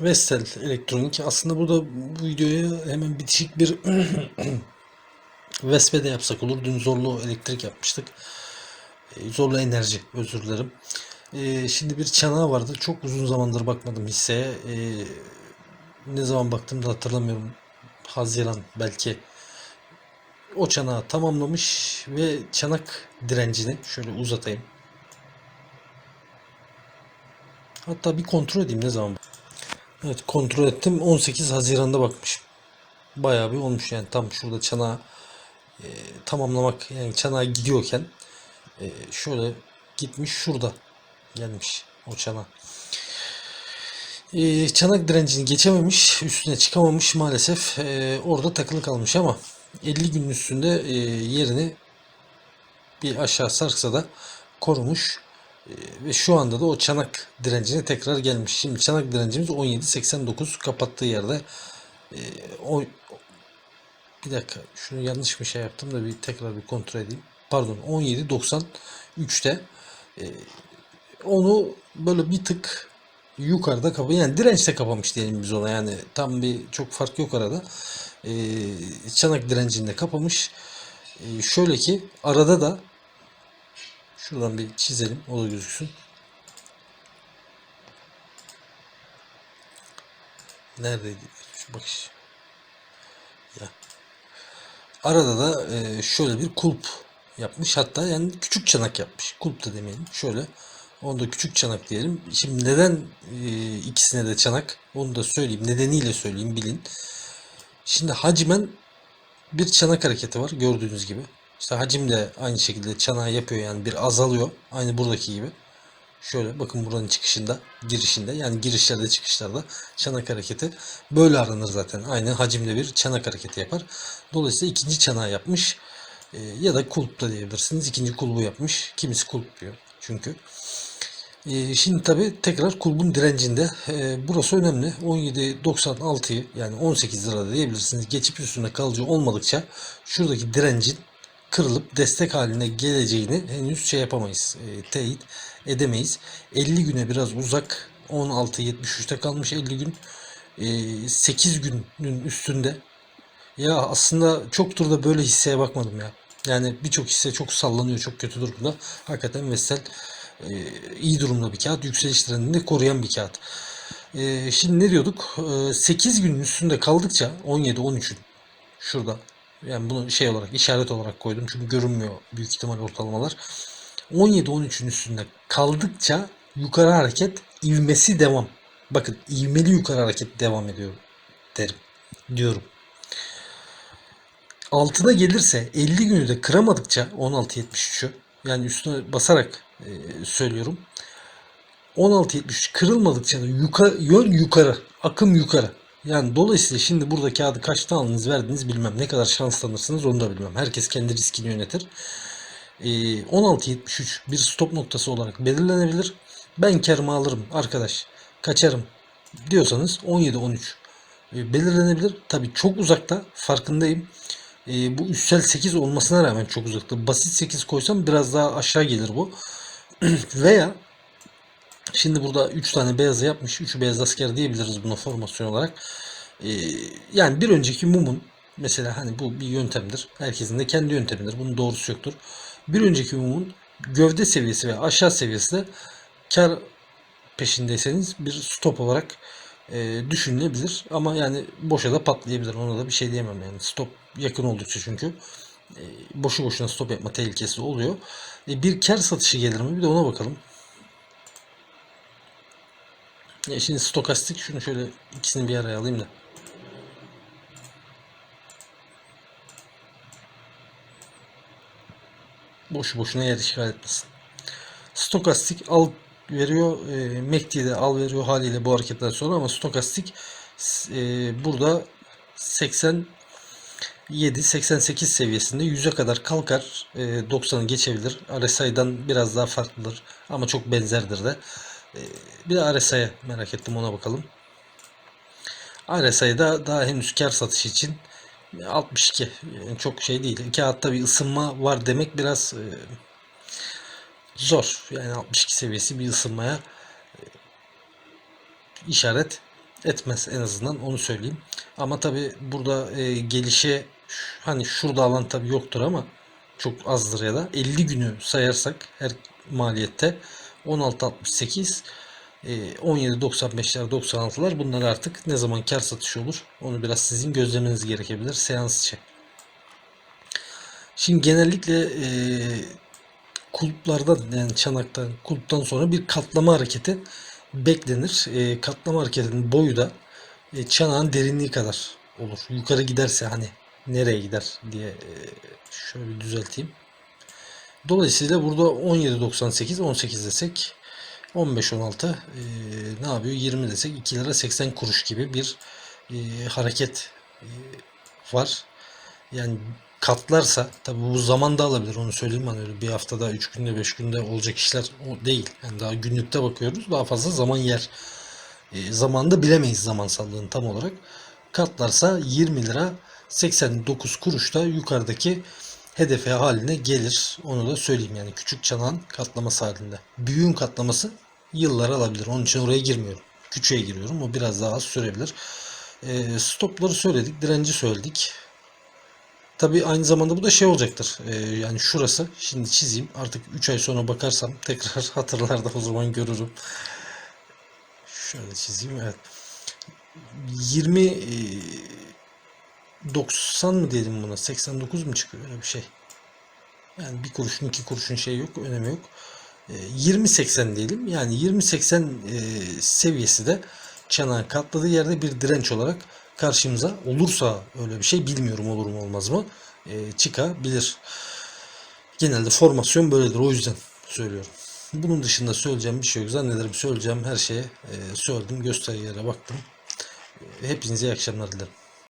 Vestel Elektronik. Aslında burada bu videoya hemen bitişik bir Vespe de yapsak olur. Dün zorlu elektrik yapmıştık. E, Zorlu enerji özür dilerim. E, Şimdi bir çanağı vardı. Çok uzun zamandır bakmadım hisseye. E, Ne zaman baktığımda hatırlamıyorum. Haziran belki. O çanağı tamamlamış ve çanak direncini şöyle uzatayım. Hatta bir kontrol edeyim ne zaman. Evet kontrol ettim. 18 Haziran'da bakmışım. Bayağı bir olmuş yani tam şurada çanağı e, tamamlamak yani çanağa gidiyorken e, şöyle gitmiş şurada gelmiş o çanak. E, çanak direncini geçememiş, üstüne çıkamamış maalesef. E, orada takılı kalmış ama 50 günün üstünde e, yerini bir aşağı sarksa da korumuş. E, ve şu anda da o çanak direncine tekrar gelmiş. Şimdi çanak direncimiz 17.89 kapattığı yerde. E, o bir dakika şunu yanlış bir şey yaptım da bir tekrar bir kontrol edeyim. Pardon 17.93'te e, onu böyle bir tık yukarıda kapa yani dirençte kapamış diyelim biz ona yani tam bir çok fark yok arada. E, çanak direncinde kapamış. E, şöyle ki arada da şuradan bir çizelim o da gözüksün. Neredeydi? Şu bakış. Ya. Arada da e, şöyle bir kulp yapmış. Hatta yani küçük çanak yapmış. Kulp da demeyelim. Şöyle. Onu da küçük çanak diyelim. Şimdi neden e, ikisine de çanak? Onu da söyleyeyim. Nedeniyle söyleyeyim bilin. Şimdi hacmen bir çanak hareketi var gördüğünüz gibi. İşte hacim de aynı şekilde çanağı yapıyor yani bir azalıyor. Aynı buradaki gibi. Şöyle bakın buranın çıkışında, girişinde yani girişlerde çıkışlarda çanak hareketi böyle aranır zaten. Aynı hacimde bir çanak hareketi yapar. Dolayısıyla ikinci çanağı yapmış. Ee, ya da kulp da diyebilirsiniz. İkinci kulbu yapmış. Kimisi kulp diyor çünkü. Ee, şimdi tabi tekrar kulbun direncinde e, burası önemli. 17.96'yı yani 18 lira diyebilirsiniz. Geçip üstünde kalıcı olmadıkça şuradaki direncin kırılıp destek haline geleceğini henüz şey yapamayız. E, teyit edemeyiz. 50 güne biraz uzak. 16.73'te kalmış 50 gün. E, 8 günün üstünde. Ya aslında çoktur da böyle hisseye bakmadım ya. Yani birçok hisse çok sallanıyor, çok kötü durumda. Hakikaten Vestel e, iyi durumda bir kağıt. Yükseliş trendini koruyan bir kağıt. E, şimdi ne diyorduk? E, 8 günün üstünde kaldıkça 17-13'ün şurada yani bunu şey olarak işaret olarak koydum çünkü görünmüyor büyük ihtimal ortalamalar. 17-13'ün üstünde kaldıkça yukarı hareket ivmesi devam. Bakın ivmeli yukarı hareket devam ediyor derim. Diyorum. Altına gelirse 50 günü de kıramadıkça 16.73'ü yani üstüne basarak e, söylüyorum. 16.73 kırılmadıkça da yön yukarı, akım yukarı. Yani dolayısıyla şimdi burada kağıdı kaçta aldınız verdiniz bilmem. Ne kadar şanslanırsınız onu da bilmem. Herkes kendi riskini yönetir. Ee, 16.73 bir stop noktası olarak belirlenebilir. Ben karımı alırım arkadaş kaçarım diyorsanız 17-13 e, belirlenebilir. Tabi çok uzakta farkındayım. E, bu üstsel 8 olmasına rağmen çok uzakta. Basit 8 koysam biraz daha aşağı gelir bu. Veya Şimdi burada 3 tane beyazı yapmış. 3'ü beyaz asker diyebiliriz buna formasyon olarak. Ee, yani bir önceki mumun mesela hani bu bir yöntemdir. Herkesin de kendi yöntemidir. Bunun doğrusu yoktur. Bir önceki mumun gövde seviyesi ve aşağı seviyesi de kar peşindeyseniz bir stop olarak e, düşünülebilir. Ama yani boşa da patlayabilir. Ona da bir şey diyemem yani. Stop yakın oldukça çünkü e, boşu boşuna stop yapma tehlikesi oluyor. E, bir kar satışı gelir mi? Bir de ona bakalım. Ya şimdi stokastik şunu şöyle ikisini bir araya alayım da. Boşu boşuna yer işgal etmesin. Stokastik al veriyor. E, MACD de al veriyor haliyle bu hareketler sonra ama stokastik e, burada 80 7-88 seviyesinde 100'e kadar kalkar. E, 90'ı geçebilir. RSI'dan biraz daha farklıdır. Ama çok benzerdir de. E, bir de RSI'ye merak ettim ona bakalım. RSI'da daha henüz kar satışı için 62 yani çok şey değil. Kağıtta bir ısınma var demek biraz e, zor. Yani 62 seviyesi bir ısınmaya e, işaret etmez en azından onu söyleyeyim. Ama tabi burada e, gelişe hani şurada alan tabi yoktur ama çok azdır ya da 50 günü sayarsak her maliyette 16.68 e, 17.95'ler 96'lar bunlar artık ne zaman kar satışı olur onu biraz sizin gözlemeniz gerekebilir seans için. Şimdi genellikle e, kulplardan yani çanaktan kulptan sonra bir katlama hareketi beklenir. E, katlama hareketinin boyu da e, çanağın derinliği kadar olur. Yukarı giderse hani nereye gider diye e, şöyle bir düzelteyim. Dolayısıyla burada 17.98 18 desek 15-16 e, ne yapıyor 20 desek 2 lira 80 kuruş gibi bir e, hareket e, var. Yani katlarsa tabi bu zaman da alabilir onu söyleyeyim hani öyle bir haftada 3 günde 5 günde olacak işler o değil. Yani daha günlükte bakıyoruz daha fazla zaman yer. E, zamanında bilemeyiz zamansallığını tam olarak. Katlarsa 20 lira 89 kuruş da yukarıdaki hedefe haline gelir. Onu da söyleyeyim yani küçük çanağın katlaması halinde. Büyüğün katlaması yıllar alabilir. Onun için oraya girmiyorum. Küçüğe giriyorum. O biraz daha az sürebilir. E, stopları söyledik. Direnci söyledik. Tabi aynı zamanda bu da şey olacaktır. E, yani şurası. Şimdi çizeyim. Artık 3 ay sonra bakarsam tekrar hatırlarda o zaman görürüm. Şöyle çizeyim. Evet. 20 e, 90 mı diyelim buna? 89 mu çıkıyor? Öyle bir şey. Yani bir kuruşun iki kuruşun şey yok. Önemi yok. E, 20-80 diyelim. Yani 20-80 e, seviyesi de çanağın katladığı yerde bir direnç olarak karşımıza olursa öyle bir şey bilmiyorum olur mu olmaz mı e, çıkabilir. Genelde formasyon böyledir. O yüzden söylüyorum. Bunun dışında söyleyeceğim bir şey yok. Zannederim söyleyeceğim her şeye e, söyledim. Göstergelere baktım. Hepinize iyi akşamlar dilerim.